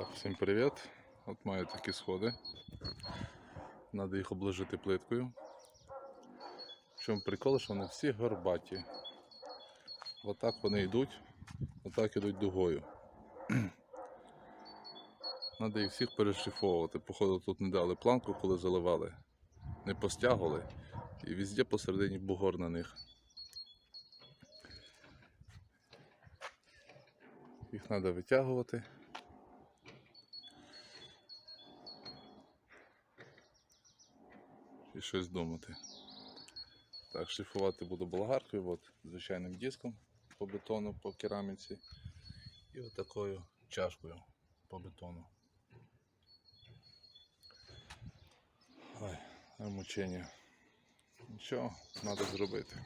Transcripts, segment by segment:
Так, всім привіт. От маю такі сходи. Треба їх обложити плиткою. В чому прикол, що вони всі горбаті. Отак вони йдуть, отак йдуть дугою. Треба їх всіх перешліфовувати. Походу тут не дали планку, коли заливали. Не постягували. І везде посередині бугор на них. Їх треба витягувати. І щось думати. Так, шліфувати буду болгаркою, от, звичайним диском по бетону, по кераміці і отакою чашкою по бетону. Ай, мучення. Нічого, треба зробити.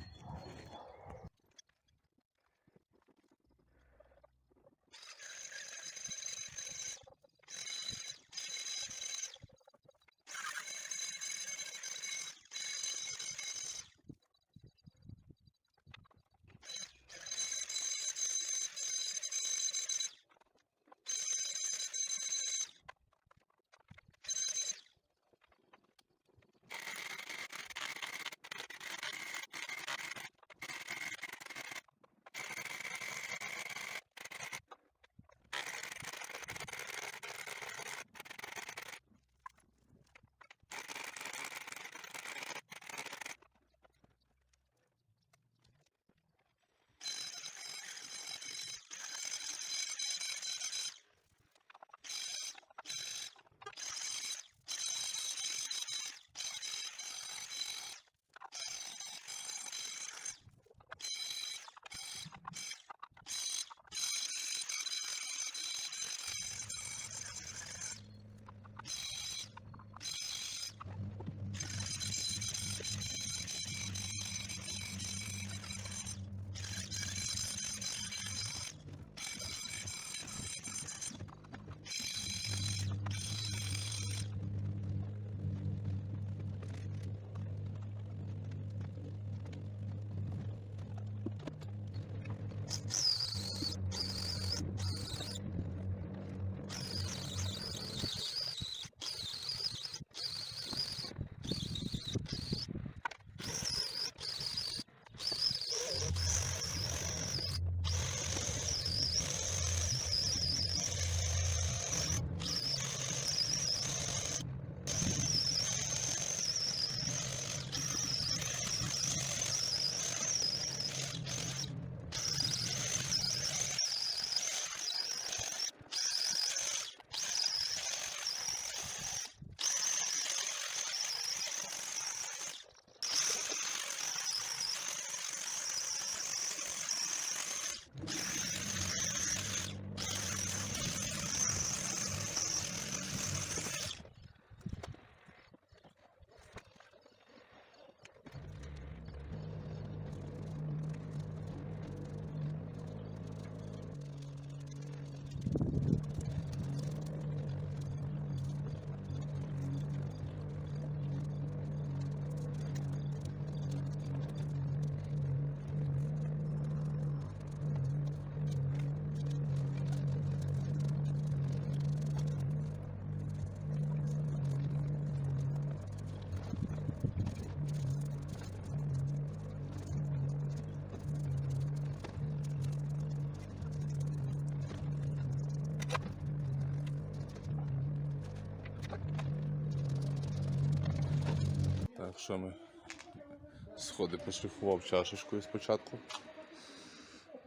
Так, що ми сходи пошліфував чашечкою спочатку.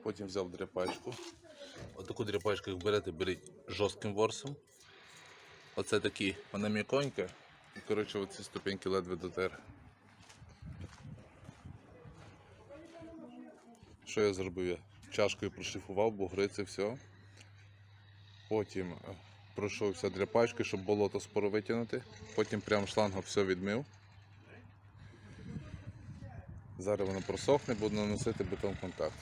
Потім взяв дряпачку. Отаку дряпачку, як берете, беріть жорстким ворсом. Оце такі, вона м'яконька. І коротше оці ступеньки ледве дотер. Що я зробив? Я чашкою прошліфував, бугри це все. Потім е, пройшовся дряпачкою, щоб болото споро витягнути. Потім прям шлангом все відмив. Зараз воно просохне, буду наносити бетон контакт.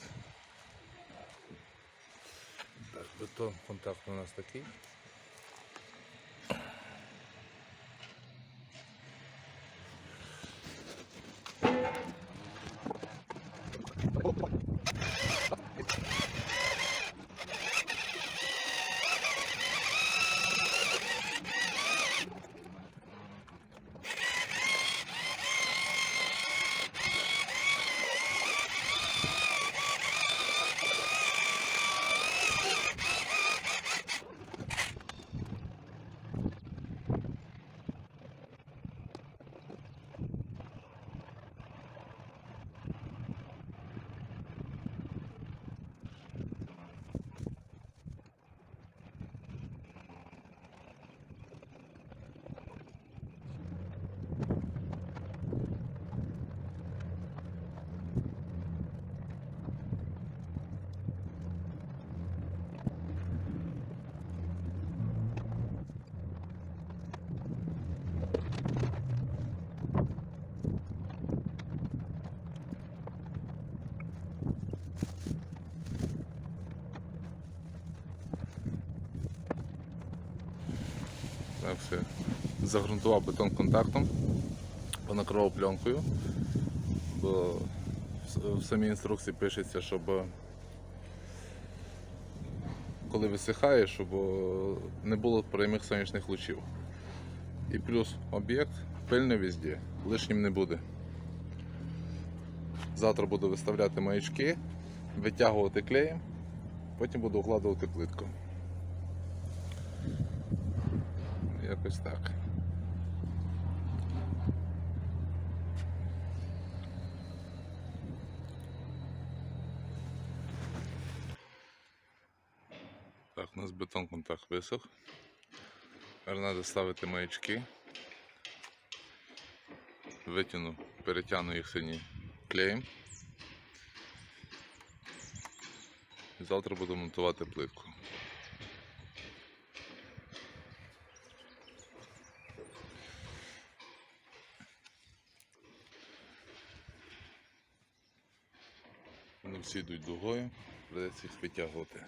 Так, бетон контакт у нас такий. Все. Загрунтував бетон контактом, понакривав пленкою, бо в- самій інструкції пишеться, щоб коли висихає, щоб не було прямих сонячних лучів. І плюс об'єкт пильний везде, лишнім не буде. Завтра буду виставляти маячки, витягувати клеєм, потім буду укладувати плитку. Якось так. Так, у нас бетон контакт висох. Тепер треба ставити маячки. Витягну, перетягну їх сині клеєм. Завтра буду монтувати плитку. Вони всі йдуть дугою, придеться їх витягувати.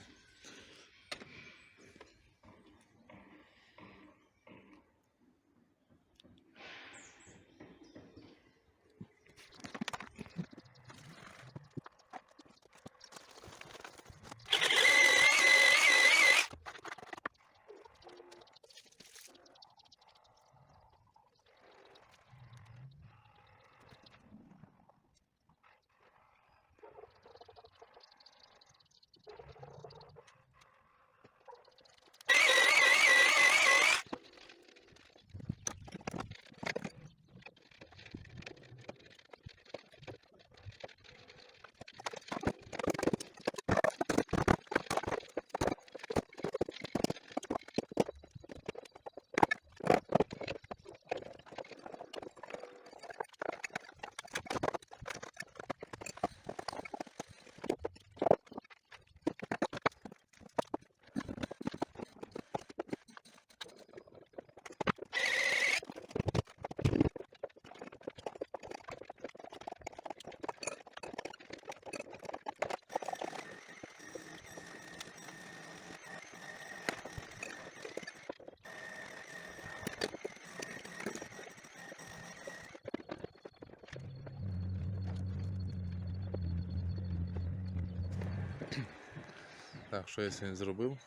Так, що я сьогодні зробив?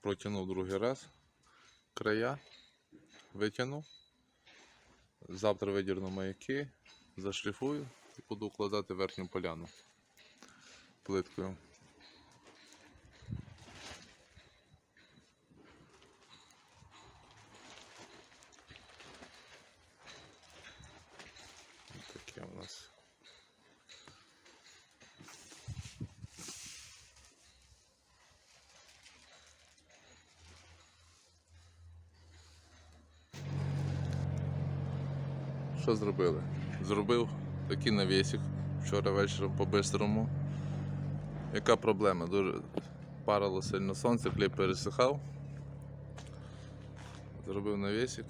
Протягнув другий раз края, витягнув. Завтра видірну маяки, зашліфую і буду укладати верхню поляну плиткою. Таке у нас. Що зробили? Зробив такий навісик вчора вечором по-бистрому. Яка проблема? Дуже парило сильно сонце, клей пересихав. Зробив навісик.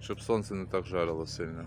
Щоб сонце не так жарило сильно.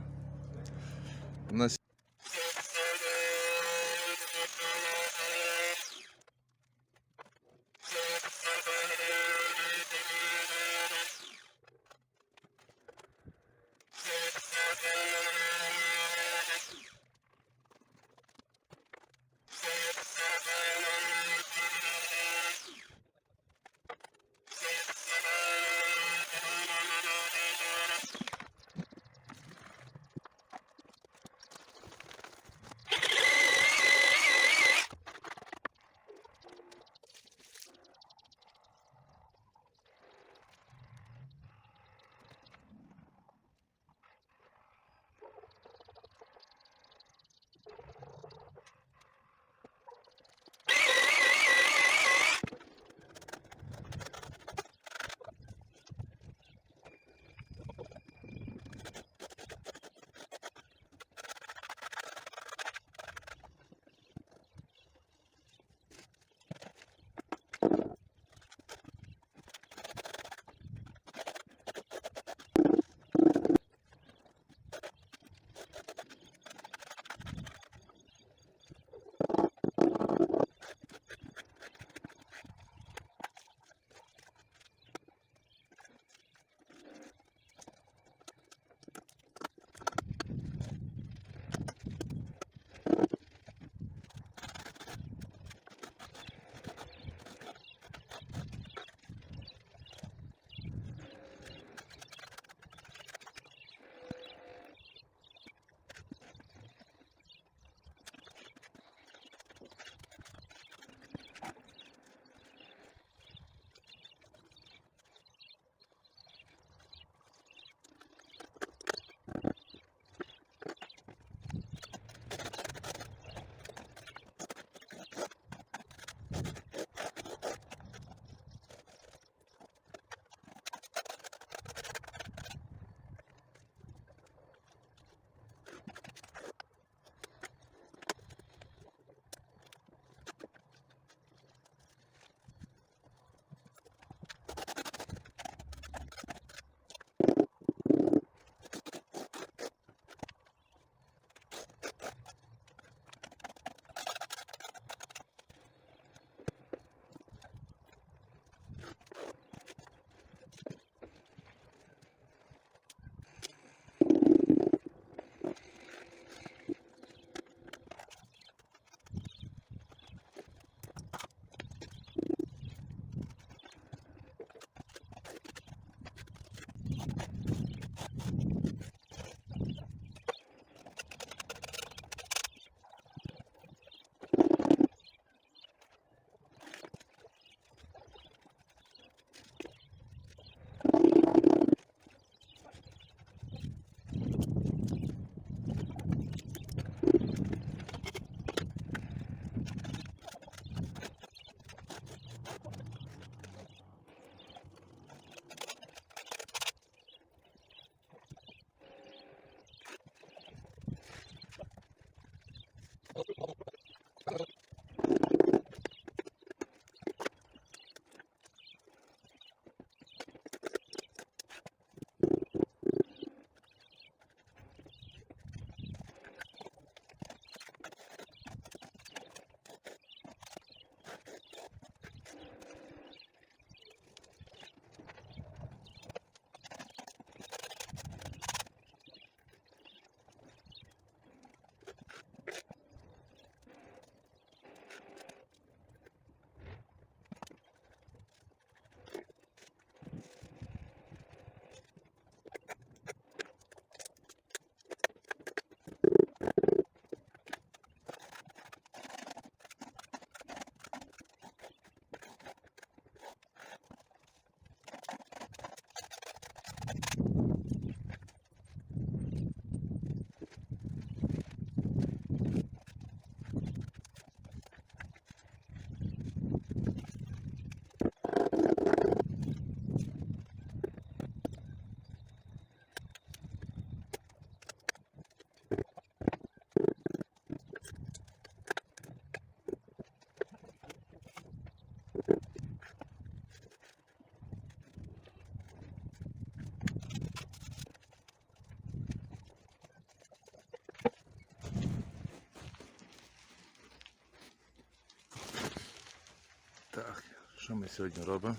Що ми сьогодні робимо?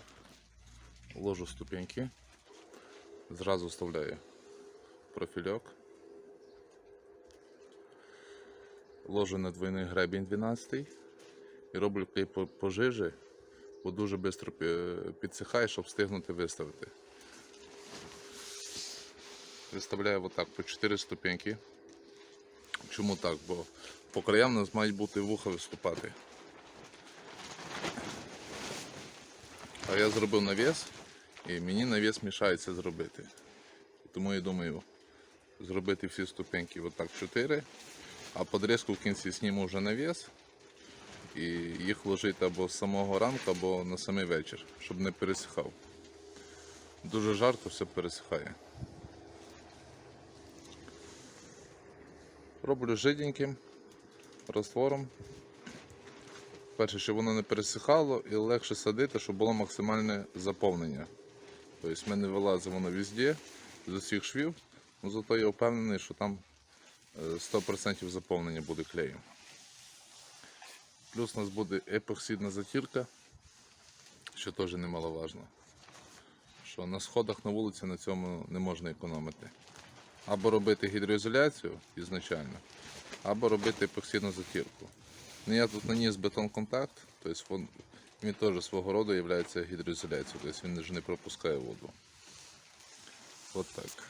Ложу ступеньки, зразу вставляю профільок. Ложу на двойний гребінь 12 і роблю клей по, по жижі, бо дуже швидко підсихає, щоб встигнути виставити. Виставляю отак по 4 ступеньки. Чому так? Бо по краям у нас мають бути вуха виступати. А я зробив навіс, і мені навіс мішається зробити. Тому я думаю зробити всі ступеньки отак 4, а подрізку в кінці зніму вже навіс і їх вложити або з самого ранку, або на самий вечір, щоб не пересихав. Дуже жарко, все пересихає. Роблю жиденьким раствором. Перше, щоб воно не пересихало і легше садити, щоб було максимальне заповнення. Тобто в мене вилазить воно везде, з усіх швів, але зато я впевнений, що там е, 100% заповнення буде клеєм. Плюс у нас буде епоксидна затірка, що теж немаловажно. Що на сходах на вулиці на цьому не можна економити. Або робити гідроізоляцію ізначально, або робити епоксидну затірку. Ну, я тут наніс бетон контакт, тобто він, він теж свого роду є гідроізоляцією, тобто він ж не пропускає воду. От так.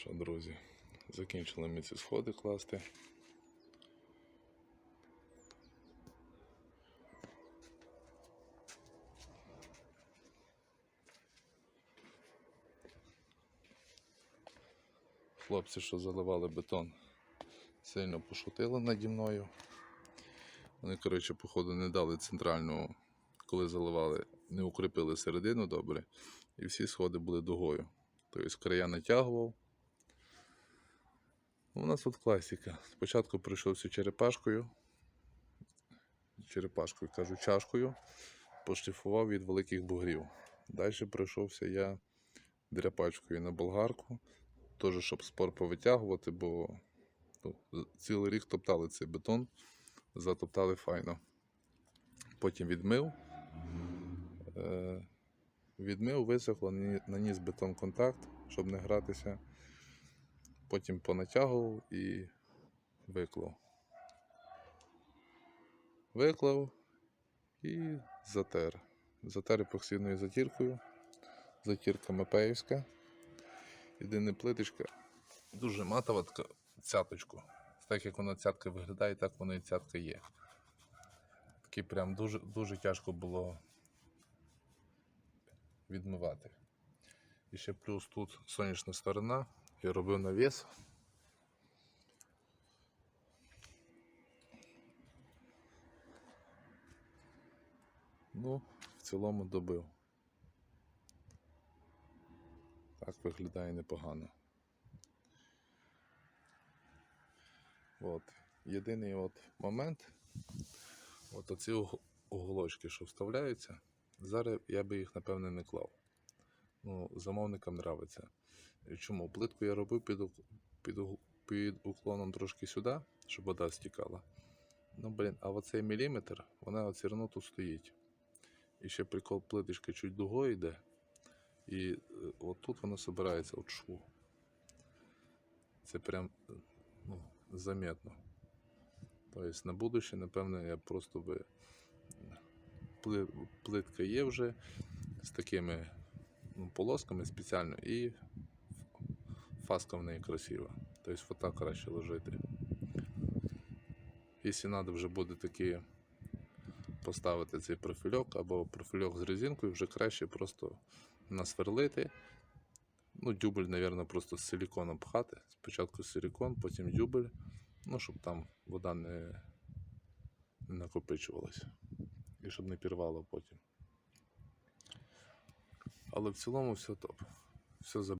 Що, друзі, закінчили ми ці сходи класти. Хлопці, що заливали бетон, сильно пошутили наді мною. Вони, коротше, походу, не дали центральну, коли заливали, не укріпили середину добре, і всі сходи були дугою. Тобто края натягував. У нас тут класика. Спочатку пройшовся черепашкою. Черепашкою кажу, чашкою, пошліфував від великих бугрів. Далі пройшовся я дряпачкою на болгарку, теж щоб спор повитягувати, бо ну, цілий рік топтали цей бетон, затоптали файно. Потім відмив. Е, відмив, висохло, нані- наніс бетон контакт, щоб не гратися. Потім понатягував і виклав. Виклав і затер. Затер епоксидною затіркою. Затірка Мапеївська. Єдина плиточка. Дуже матова така цяточку. Так як вона цятка виглядає, так вона і цятка є. Такий прям дуже, дуже тяжко було відмивати. І ще плюс тут сонячна сторона. Я робив навіс. Ну, в цілому добив. Так виглядає непогано. От. Єдиний от момент, от оці уг- уголочки, що вставляються, зараз я би їх напевне не клав. Ну, замовникам нравиться. Чому? Плитку я робив під, під, під уклоном трошки сюди, щоб вода стікала. Ну, блін, а оцей міліметр, вона от все одно тут стоїть. І ще прикол плиточка чуть дугою йде. І е, от тут вона збирається от шву. Це прям ну, заметно. Тобто на будуще, напевно, я просто би плитка є вже з такими ну, полосками спеціально і фаска в неї красива. Тобто фото краще ложити. Якщо треба вже буде такі поставити цей профільок або профільок з резинкою, вже краще просто насверлити. Ну, дюбель, мабуть, просто з силіконом пхати. Спочатку силікон, потім дюбель, ну, щоб там вода не, накопичувалася. І щоб не пірвало потім. Але в цілому все топ. Все за